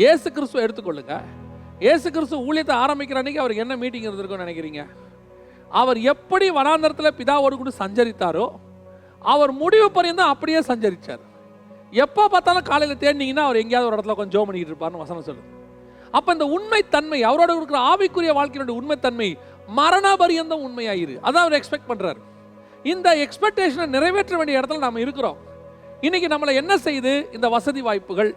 இயேசு கிறிஸ்துவ எடுத்துக்கொள்ளுங்க. இயேசு கிறிஸ்து ஊழியத்தை ஆரம்பிக்கிற அன்னைக்கு அவருக்கு என்ன மீட்டிங் இருந்திருக்கும்னு நினைக்கிறீங்க? அவர் எப்படி வனாந்தரத்தில் பிதாவோடு கூட சஞ்சரித்தாரோ அவர் முடிவு பரியந்தம் அப்படியே சஞ்சரித்தார் எப்போ பார்த்தாலும் காலையில் தேடினீங்கன்னா அவர் எங்கேயாவது ஒரு இடத்துல கொஞ்சம் ஜோ பண்ணிக்கிட்டு இருப்பார்னு வசனம் சொல்லுது. அப்போ இந்த உண்மைத்தன்மை அவரோட இருக்கிற ஆவிக்குரிய வாழ்க்கையினுடைய உண்மைத்தன்மை மரண பரியந்தம் உண்மையாயிரு. அதான் அவர் எக்ஸ்பெக்ட் பண்ணுறாரு இந்த எக்ஸ்பெக்டேஷனை நிறைவேற்ற வேண்டிய இடத்துல நாம் இருக்கிறோம். இன்னைக்கு நம்மளை என்ன செய்யுது? இந்த வசதி வாய்ப்புகள்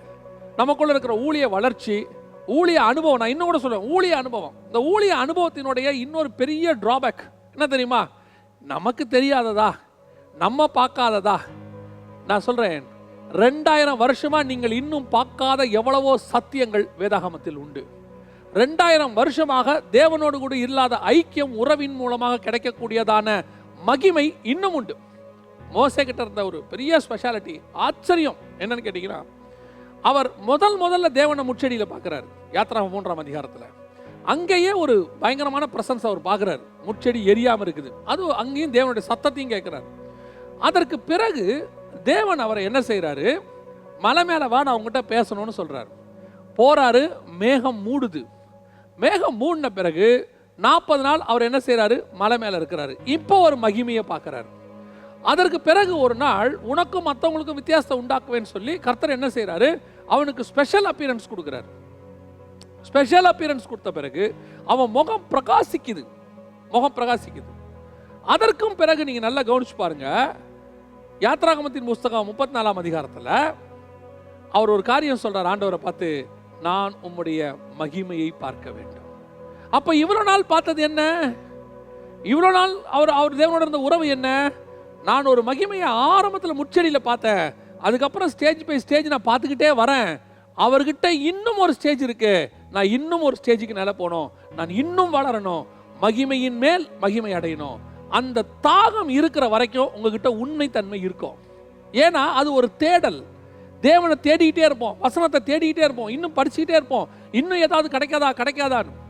நமக்குள்ள இருக்கிற ஊழிய வளர்ச்சி ஊழிய அனுபவம் நான் இன்னும் கூட சொல்லுவேன் ஊழிய அனுபவம். இந்த ஊழிய அனுபவத்தினுடைய இன்னொரு பெரிய டிராபேக் என்ன தெரியுமா? நமக்கு தெரியாததா? நம்ம பார்க்காததா? நான் சொல்றேன் ரெண்டாயிரம் வருஷமா நீங்கள் இன்னும் பார்க்காத எவ்வளவோ சத்தியங்கள் வேதாகமத்தில் உண்டு. ரெண்டாயிரம் வருஷமாக தேவனோடு கூட இல்லாத ஐக்கியம் உறவின் மூலமாக கிடைக்கக்கூடியதான மகிமை இன்னும் உண்டு. மோசே கிட்ட இருந்த ஒரு பெரிய ஸ்பெஷாலிட்டி ஆச்சரியம் என்னன்னு கேட்டீங்கன்னா அவர் முதல் முதல்ல தேவனை முச்செடியில் பார்க்குறாரு யாத்ரா மூன்றாம் அதிகாரத்தில். அங்கேயே ஒரு பயங்கரமான பிரசன்ஸ் அவர் பார்க்குறாரு முச்செடி எரியாமல் இருக்குது. அது அங்கேயும் தேவனுடைய சத்தத்தையும் கேட்குறாரு அதற்கு பிறகு தேவன் அவரை என்ன செய்கிறாரு மலை மேலே வா நான் அவங்ககிட்ட பேசணும்னு சொல்கிறாரு போகிறாரு மேகம் மூடுது. மேகம் மூடின பிறகு நாற்பது நாள் அவர் என்ன செய்கிறாரு மலை மேலே இருக்கிறாரு. இப்போ ஒரு மகிமையை பார்க்குறாரு அதற்கு பிறகு ஒரு நாள் உனக்கும் மற்றவங்களுக்கும் வித்தியாசத்தை உண்டாக்குவேன்னு சொல்லி கர்த்தர் என்ன செய்கிறாரு அவனுக்கு ஸ்பெஷல் அப்பியரன்ஸ் கொடுக்குறாரு. ஸ்பெஷல் அப்பியரன்ஸ் கொடுத்த பிறகு அவன் முகம் பிரகாசிக்குது. முகம் பிரகாசிக்குது. அதற்கும் பிறகு நீங்கள் நல்லா கவனிச்சு பாருங்க. யாத்ராகமத்தின் புஸ்தகம் முப்பத்தி நாலாம் அதிகாரத்தில் அவர் ஒரு காரியம் சொல்கிறார் ஆண்டவரை பார்த்து நான் உம்முடைய மகிமையை பார்க்க வேண்டும். அப்போ இவ்வளோ நாள் பார்த்தது என்ன? இவ்வளோ நாள் அவர் அவர் தேவனோட இருந்த உறவு என்ன? நான் ஒரு மகிமையை ஆரம்பத்தில் முச்செடியில் பார்த்தேன். அதுக்கப்புறம் ஸ்டேஜ் பை ஸ்டேஜ் நான் பார்த்துக்கிட்டே வரேன். அவர்கிட்ட இன்னும் ஒரு ஸ்டேஜ் இருக்கு. நான் இன்னும் ஒரு ஸ்டேஜுக்கு நில போகணும். நான் இன்னும் வளரணும். மகிமையின் மேல் மகிமை அடையணும். அந்த தாகம் இருக்கிற வரைக்கும் உங்ககிட்ட உண்மை தன்மை இருக்கும். ஏன்னா அது ஒரு தேடல். தேவனை தேடிக்கிட்டே இருப்போம். வசனத்தை தேடிக்கிட்டே இருப்போம். இன்னும் படிச்சுக்கிட்டே இருப்போம். இன்னும் ஏதாவது கிடைக்காதா? கிடைக்காதான்னு.